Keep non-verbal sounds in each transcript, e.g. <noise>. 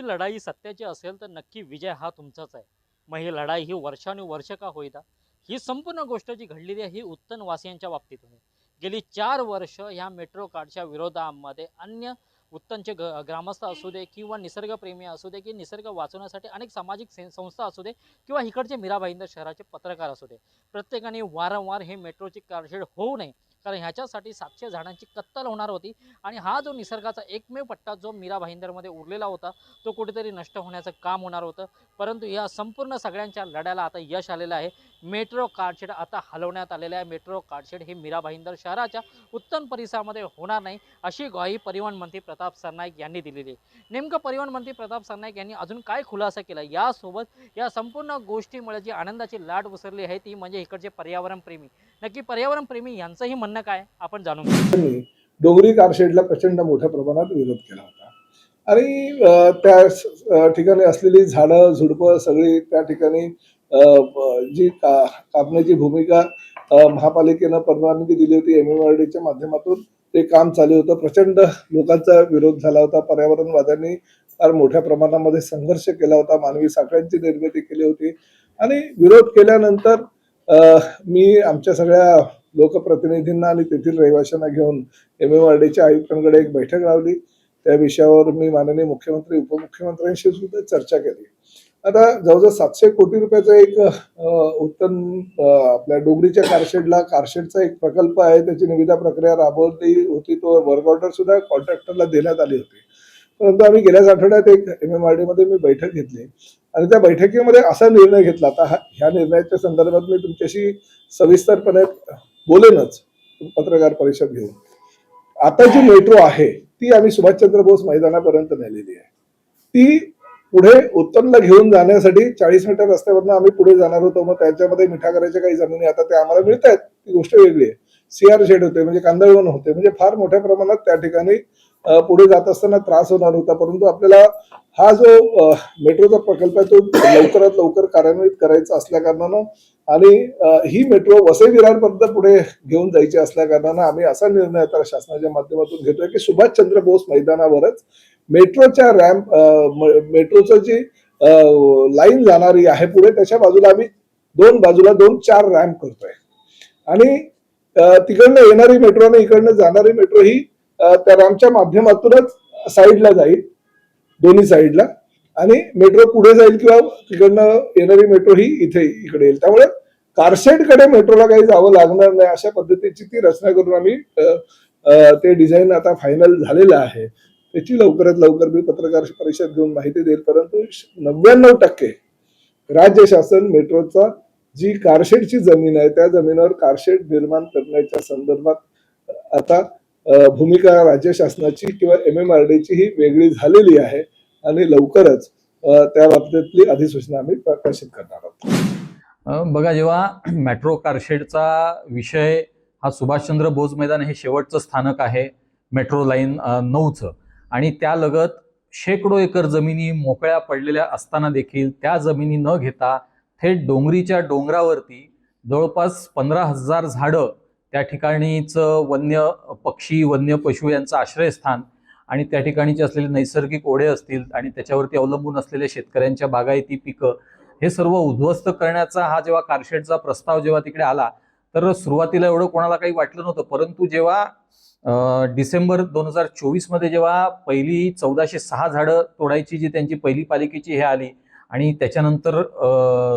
ही लढाई सत्याची असेल तर नक्की विजय हा तुमचाच आहे. मग ही लढाई ही वर्षानुवर्ष का होईदा ही संपूर्ण गोष्ट जी घडलेली आहे ही उत्तनवासियांच्या बाबतीत आहे गेली चार वर्ष ह्या मेट्रो कार्डच्या विरोधामध्ये अन्य उत्तनचे ग ग्रामस्थ असू दे किंवा निसर्गप्रेमी असू दे की निसर्ग वाचवण्यासाठी अनेक सामाजिक से- संस्था असू दे किंवा इकडचे मीरा भाईंदर शहराचे पत्रकार असू दे. प्रत्येकाने वारंवार हे मेट्रोची कारशेड होऊ नये. कारण ह्याच्यासाठी सातशे झाडांची कत्तल होणार होती. आणि हा जो निसर्गाचा एकमेव पट्टा जो मीरा भाईंदरमध्ये उरलेला होता तो कुठेतरी नष्ट होण्याचं काम होणार होतं. परंतु या संपूर्ण सगळ्यांच्या लढ्याला आता यश आलेलं आहे. मेट्रो कारशेड आता हलवण्यात आलेलं आहे. मेट्रो कारशेड हे मीरा भाईंदर शहराच्या उत्तम परिसरामध्ये होणार नाही अशी ग्वाही परिवहन मंत्री प्रताप सरनाईक यांनी दिलेली आहे. नेमकं परिवहन मंत्री प्रताप सरनाईक यांनी अजून काय खुलासा केला? यासोबत या संपूर्ण गोष्टीमुळे जी आनंदाची लाट उसरली आहे ती म्हणजे इकडचे पर्यावरणप्रेमी नक्की पर्यावरणप्रेमी यांचंही म्हणणं काय? आपण जाणून डोंगरी कारशेडला प्रचंड मोठ्या प्रमाणात विरोध केला होता. आणि त्या ठिकाणी असलेली झाडं झुडपं सगळी त्या ठिकाणी जी का कापण्याची भूमिका महापालिकेनं परवानगी दिली होती एम एम आर डीच्या माध्यमातून. ते काम चालू होतं. प्रचंड लोकांचा विरोध झाला होता. पर्यावरणवाद्यांनी फार मोठ्या प्रमाणामध्ये संघर्ष केला होता. मानवी साखळ्यांची निर्मिती केली होती. आणि विरोध केल्यानंतर मी आमच्या सगळ्या लोकप्रतिनिधींना आणि तेथील रहिवाशांना घेऊन एम एम आर डीच्या आयुक्तांकडे एक बैठक लावली. त्या विषयावर मी माननीय मुख्यमंत्री उपमुख्यमंत्र्यांशी सुद्धा चर्चा केली. आता जवळजवळ सातशे कोटी रुपयाचा एक उत्तम आपल्या डोंगरीच्या कारशेडला कारशेडचा एक प्रकल्प आहे त्याची निविदा प्रक्रिया राबवली होती तो वर्क ऑर्डर सुद्धा कॉन्ट्रॅक्टरला देण्यात आली होती. परंतु आम्ही गेल्याच आठवड्यात एक एम एम आर डी मध्ये मी बैठक घेतली. आणि त्या बैठकीमध्ये असा निर्णय घेतला. आता हा- ह्या निर्णयाच्या संदर्भात मी तुमच्याशी सविस्तरपणे बोलेनच. पत्रकार परिषद घेऊन. आता जी मेट्रो आहे ती आम्ही सुभाषचंद्र बोस मैदानापर्यंत नेलेली आहे. ती पुढे उत्तमला घेऊन जाण्यासाठी चाळीस मीटर रस्त्यावरनं आम्ही पुढे जाणार होतो. मग त्याच्यामध्ये मिठागराच्या काही जमिनी आता त्या आम्हाला मिळत आहेत ती गोष्ट वेगळी आहे. सीआर शेड होते म्हणजे कांदळवन होते म्हणजे फार मोठ्या प्रमाणात त्या ठिकाणी पुढे जात असताना त्रास होणार होता. परंतु आपल्याला हा जो मेट्रोचा प्रकल्प आहे तो लवकरात लवकर कार्यान्वित करायचा असल्या कारणानं आणि ही मेट्रो वसई विरारपर्यंत पुढे घेऊन जायची असल्या कारणानं आम्ही असा निर्णय आता शासनाच्या माध्यमातून घेतोय की सुभाषचंद्र बोस मैदानावरच मेट्रोच्या रॅम्प मेट्रोचं जी लाईन जाणारी आहे पुढे त्याच्या बाजूला आम्ही दोन बाजूला दोन चार रॅम्प करतोय. आणि तिकडनं येणारी मेट्रो आणि इकडनं जाणारी मेट्रो ही त्या रॅम्पच्या माध्यमातूनच साईडला जाईल दोन्ही साईडला आणि मेट्रो पुढे जाईल किंवा तिकडनं येणारी मेट्रो ही इथे इकडे येईल. त्यामुळे कारशेडकडे मेट्रोला काही जावं लागणार नाही अशा पद्धतीची ती रचना करून आम्ही ते डिझाईन आता फायनल झालेलं आहे. त्याची लवकरात लवकर मी पत्रकार परिषद घेऊन माहिती देईल परंतु नव्याण्णव टक्के राज्य शासन मेट्रोचा जी कारशेडची जमीन आहे त्या जमिनीवर कारशेड निर्माण करण्याच्या संदर्भात आता भूमिका राज्य शासनाची किंवा एम एम आर डीची ही वेगळी झालेली आहे आणि लवकरच त्या बाबतीतली अधिसूचना आम्ही प्रकाशित करणार आहोत. बघा जेव्हा <clears throat> मेट्रो कारशेडचा विषय हा सुभाषचंद्र बोस मैदान हे शेवटचं स्थानक आहे मेट्रो लाईन नऊचं. आणि त्यालगत शेकडो एकर जमिनी मोकळ्या पडलेल्या असताना देखील त्या जमिनी न घेता थेट डोंगरीच्या डोंगरावरती जवळपास पंधरा हजार झाडं त्या ठिकाणीचं वन्य पक्षी वन्य पशु यांचं आश्रयस्थान आणि त्या ठिकाणीचे असलेले नैसर्गिक ओढे असतील आणि त्याच्यावरती अवलंबून असलेल्या शेतकऱ्यांच्या बागायती पिकं हे सर्व उद्ध्वस्त करण्याचा हा जेव्हा कारशेडचा प्रस्ताव जेव्हा तिकडे आला तर सुरुवातीला एवढं कोणाला काही वाटलं नव्हतं. परंतु जेव्हा डिसेंबर दोन हजार चोवीसमध्ये जेव्हा पहिली चौदाशे सहा झाडं तोडायची जी त्यांची पहिली पालिकेची हे आली आणि त्याच्यानंतर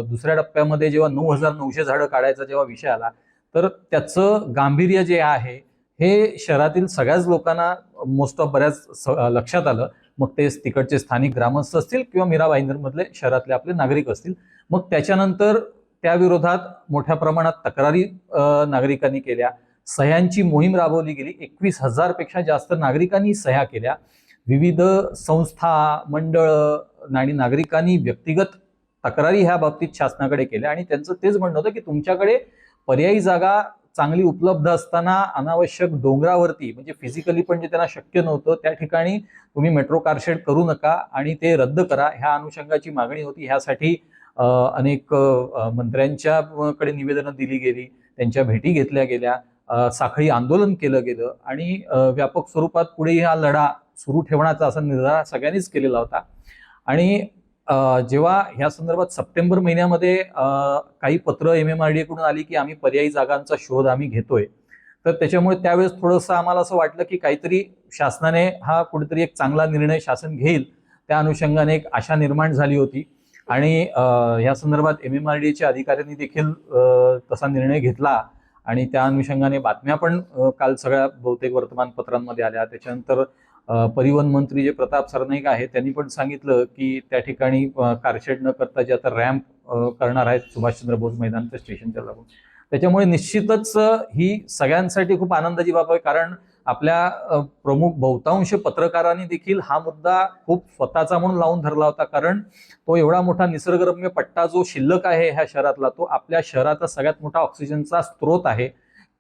दुसऱ्या टप्प्यामध्ये जेव्हा नऊ हजार नऊशे झाडं काढायचा जेव्हा विषय आला तर त्याचं गांभीर्य जे आहे हे शहरातील सगळ्याच लोकांना मोस्ट ऑफ बऱ्याच स- लक्षात आलं. मग ते तिकडचे स्थानिक ग्रामस्थ असतील किंवा मीरा भाईंदरमधले शहरातले आपले नागरिक असतील मग त्याच्यानंतर त्याविरोधात मोठ्या प्रमाणात तक्रारी नागरिकांनी केल्या. सह्यांची मोहीम राबवली गेली. एकवीस हजारपेक्षा जास्त नागरिकांनी सह्या केल्या. विविध संस्था मंडळ आणि नागरिकांनी व्यक्तिगत तक्रारी ह्या बाबतीत शासनाकडे केल्या आणि त्यांचं तेच म्हणणं होतं की तुमच्याकडे पर्यायी जागा चांगली उपलब्ध असताना अनावश्यक डोंगरावरती म्हणजे फिजिकली पण जे त्यांना शक्य नव्हतं त्या ठिकाणी तुम्ही मेट्रो कारशेड करू नका आणि ते रद्द करा. ह्या अनुषंगाची मागणी होती. ह्यासाठी अनेक मंत्र्यांच्या कडे निवेदनं दिली गेली. त्यांच्या भेटी घेतल्या गेल्या. साखळी आंदोलन केलं गेलं आणि व्यापक स्वरूपात पुढे हा लढा सुरू ठेवण्याचा असा निर्धार सगळ्यांनीच केलेला होता. आणि जेव्हा ह्या संदर्भात सप्टेंबर महिन्यामध्ये काही पत्र एम एम आर डी कडून आली की आम्ही पर्यायी जागांचा शोध आम्ही घेतोय तर त्याच्यामुळे त्यावेळेस थोडंसं आम्हाला असं वाटलं की काहीतरी शासनाने हा कुठेतरी एक चांगला निर्णय शासन घेईल त्या अनुषंगाने एक आशा निर्माण झाली होती. आणि या संदर्भात एम एम आर डीच्या अधिकाऱ्यांनी देखील तसा निर्णय घेतला आणि त्या अनुषंगाने बातम्या पण काल सगळ्या बहुतेक वर्तमानपत्रांमध्ये आल्या. त्याच्यानंतर परिवहन मंत्री जे प्रताप सरनाईक आहेत त्यांनी पण सांगितलं की त्या ठिकाणी कारशेड न करता जे आता रॅम्प करणार आहेत सुभाषचंद्र बोस मैदानच्या स्टेशनच्या लागून त्याच्यामुळे निश्चितच ही सगळ्यांसाठी खूप आनंदाची बाब आहे कारण आपल्या प्रमुख बहुतांश पत्रकारांनी देखील हा मुद्दा खूप स्वतःचा म्हणून लावून धरला होता कारण तो एवढा मोठा निसर्गरम्य पट्टा जो शिल्लक आहे ह्या शहरातला तो आपल्या शहराचा सगळ्यात मोठा ऑक्सिजनचा स्रोत आहे.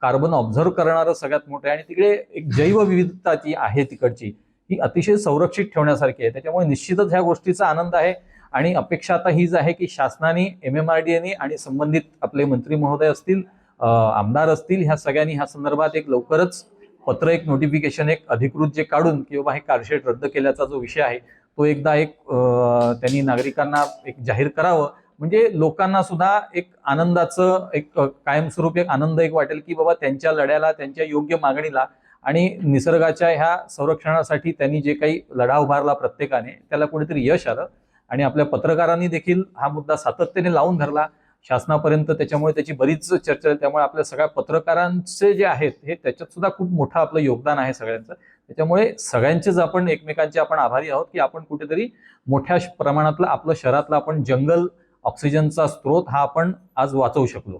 कार्बन ऑब्झर्व करणारं सगळ्यात मोठं आहे. आणि तिकडे एक जैवविविधता जी आहे तिकडची ही अतिशय संरक्षित ठेवण्यासारखी आहे. त्याच्यामुळे निश्चितच ह्या गोष्टीचा आनंद आहे. आणि अपेक्षा आता हीच आहे की शासनाने एम एम आर डी आणि संबंधित आपले मंत्री महोदय असतील आमदार असतील ह्या सगळ्यांनी ह्या संदर्भात एक लवकरच पत्र एक नोटिफिकेशन एक अधिकृत जे काढून की बाबा हे कारशेड रद्द केल्याचा जो विषय आहे तो एकदा एक त्यांनी नागरिकांना एक जाहीर करावं. म्हणजे लोकांना सुद्धा एक आनंदाचं एक कायमस्वरूप कायमस्वरूपी एक आनंद एक वाटेल की बाबा त्यांच्या लढ्याला त्यांच्या योग्य मागणीला आणि निसर्गाच्या ह्या संरक्षणासाठी त्यांनी जे काही लढा उभारला प्रत्येकाने त्याला कुठेतरी यश आलं. आणि आपल्या पत्रकारांनी देखील हा मुद्दा सातत्याने लावून धरला. शासनापर्यंत त्याच्यामुळे त्याची बरीच चर्चा आहे त्यामुळे आपल्या सगळ्या पत्रकारांचे जे आहेत हे त्याच्यात सुद्धा खूप मोठं आपलं योगदान आहे सगळ्यांचं. त्याच्यामुळे सगळ्यांचेच आपण एकमेकांचे आपण आभारी आहोत की आपण कुठेतरी मोठ्या प्रमाणातलं आपलं शहरातलं आपण जंगल ऑक्सिजनचा स्रोत हा आपण आज वाचवू शकलो.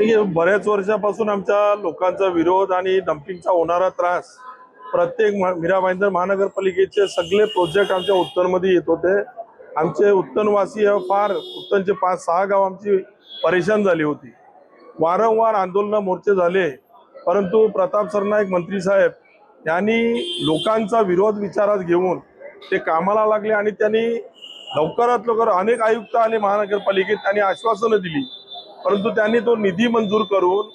हे बऱ्याच वर्षापासून आमच्या लोकांचा विरोध आणि डम्पिंगचा होणारा त्रास प्रत्येक मीरा भाईंदर महानगरपालिकेचे सगळे प्रोजेक्ट आमच्या उत्तरमध्ये येत होते. आमचे उत्तनवासी फार उत्तनचे पाच सहा गाव आमची परेशान झाली होती. वारंवार आंदोलन मोर्चे झाले. परंतु प्रताप सरनाईक मंत्री साहेब यांनी लोकांचा विरोध विचारात घेऊन ते कामाला लागले आणि त्यांनी लवकरात लवकर अनेक आयुक्त आणि महानगरपालिकेत त्यांनी आश्वासनं दिली. परंतु त्यांनी तो निधी मंजूर करून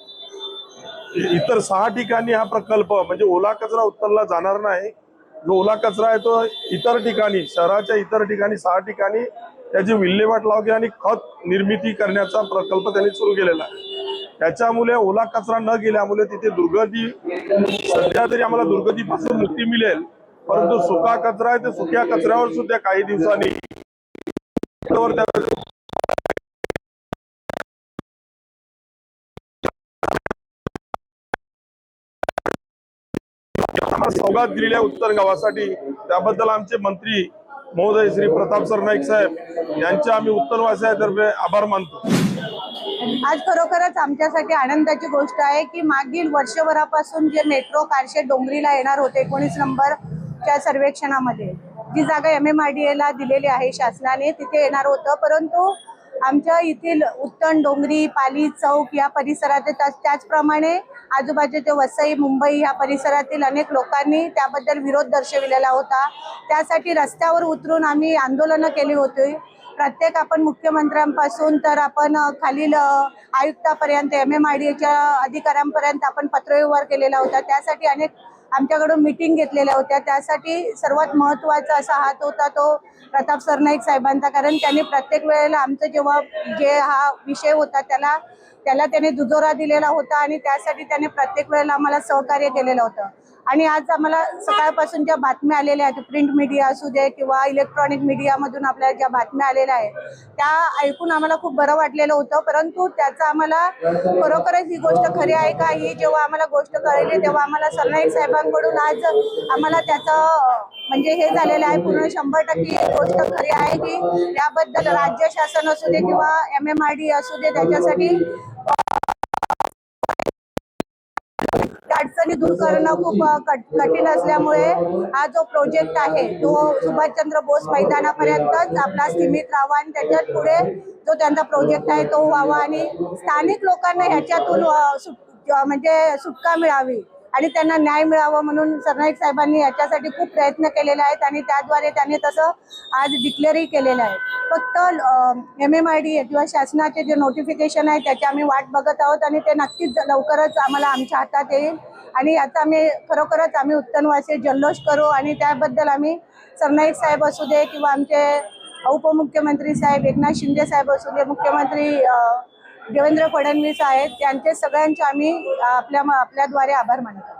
इतर सहा ठिकाणी हा प्रकल्प म्हणजे ओला कचरा उत्तरला जाणार नाही. जो ओला कचरा आहे तो इतर ठिकाणी शहराच्या इतर ठिकाणी सहा ठिकाणी त्याची विल्हेवाट लावली आणि खत निर्मिती करण्याचा प्रकल्प त्यांनी सुरू केलेला आहे. त्याच्यामुळे ओला कचरा न गेल्यामुळे तिथे दुर्गती सध्या तरी आम्हाला दुर्गतीपासून मुक्ती मिळेल. परंतु सुका कचरा आहे ते सुक्या कचऱ्यावर सुद्धा काही दिवसांनी त्यावर त्या- सौगात दिलेल्या उत्तर गावासाठी त्याबद्दल आमचे मंत्री महोदय श्री प्रताप सरनाईक साहेब यांचे आम्ही उत्तरवासियातर्फे आभार मानतो. आज खरोखरच आमच्यासाठी आनंदाची गोष्ट आहे की मागील वर्षभरापासून जे मेट्रो कारशेड डोंगरीला येणार होते एकोणीस नंबरच्या सर्वेक्षणामध्ये जी जागा एम एम आर डी एला दिलेली आहे शासनाने तिथे येणार होतं. परंतु आमच्या येथील उत्तण डोंगरी पाली चौक या परिसरात त्याचप्रमाणे आजूबाजूचे वसई मुंबई या परिसरातील अनेक लोकांनी त्याबद्दल विरोध दर्शविलेला होता. त्यासाठी रस्त्यावर उतरून आम्ही आंदोलनं केली होती. प्रत्येक आपण मुख्यमंत्र्यांपासून तर आपण खालील आयुक्तापर्यंत एम एम आय डीच्या अधिकाऱ्यांपर्यंत आपण पत्रव्यवहार केलेला होता. त्यासाठी अनेक आमच्याकडून मिटिंग घेतलेल्या होत्या. त्यासाठी सर्वात महत्त्वाचा असा हात होता तो प्रताप सरनाईक साहेबांचा. कारण त्यांनी प्रत्येक वेळेला आमचं जेव्हा जे हा विषय होता त्याला त्याला त्याने दुजोरा दिलेला होता आणि त्यासाठी त्याने प्रत्येक वेळेला आम्हाला सहकार्य केलेलं होतं. आणि आज आम्हाला सकाळपासून ज्या बातम्या आलेल्या आहेत प्रिंट मीडिया असू दे किंवा इलेक्ट्रॉनिक मीडियामधून आपल्याला ज्या बातम्या आलेल्या आहेत त्या ऐकून आम्हाला खूप बरं वाटलेलं होतं. परंतु त्याचा आम्हाला खरोखरच ही गोष्ट खरी आहे का? ही जेव्हा आम्हाला गोष्ट कळली तेव्हा आम्हाला सरनाईक साहेबांकडून आज आम्हाला त्याचं म्हणजे हे झालेलं आहे पूर्ण शंभर टक्के ही गोष्ट खरी आहे की याबद्दल राज्य शासन असू दे किंवा एम एम आर डी असू दे त्याच्यासाठी आणि दूर करणं खूप कठीण असल्यामुळे हा जो प्रोजेक्ट आहे तो सुभाषचंद्र बोस मैदानापर्यंतच आपला सीमित राहावा आणि त्याच्यात पुढे जो त्यांचा प्रोजेक्ट आहे तो व्हावा आणि स्थानिक लोकांना ह्याच्यातून सुट म्हणजे सुटका मिळावी आणि त्यांना न्याय मिळावा म्हणून सरनाईक साहेबांनी याच्यासाठी खूप प्रयत्न केलेले आहेत आणि त्याद्वारे त्यांनी तसं आज डिक्लेअरही केलेलं आहे. फक्त एम एम आय डी किंवा शासनाचे जे नोटिफिकेशन आहे त्याची आम्ही वाट बघत आहोत आणि ते नक्कीच लवकरच आम्हाला आमच्या हातात येईल. आणि आता आम्ही खरोखरच आम्ही उत्तनवासी जल्लोष करू आणि त्याबद्दल आम्ही सरनाईक साहेब असू दे किंवा आमचे उपमुख्यमंत्री साहेब एकनाथ शिंदे साहेब असू दे मुख्यमंत्री देवेंद्र फडणवीस आहेत त्यांचे सगळ्यांचे आम्ही आपल्या आपल्याद्वारे आभार मानतो.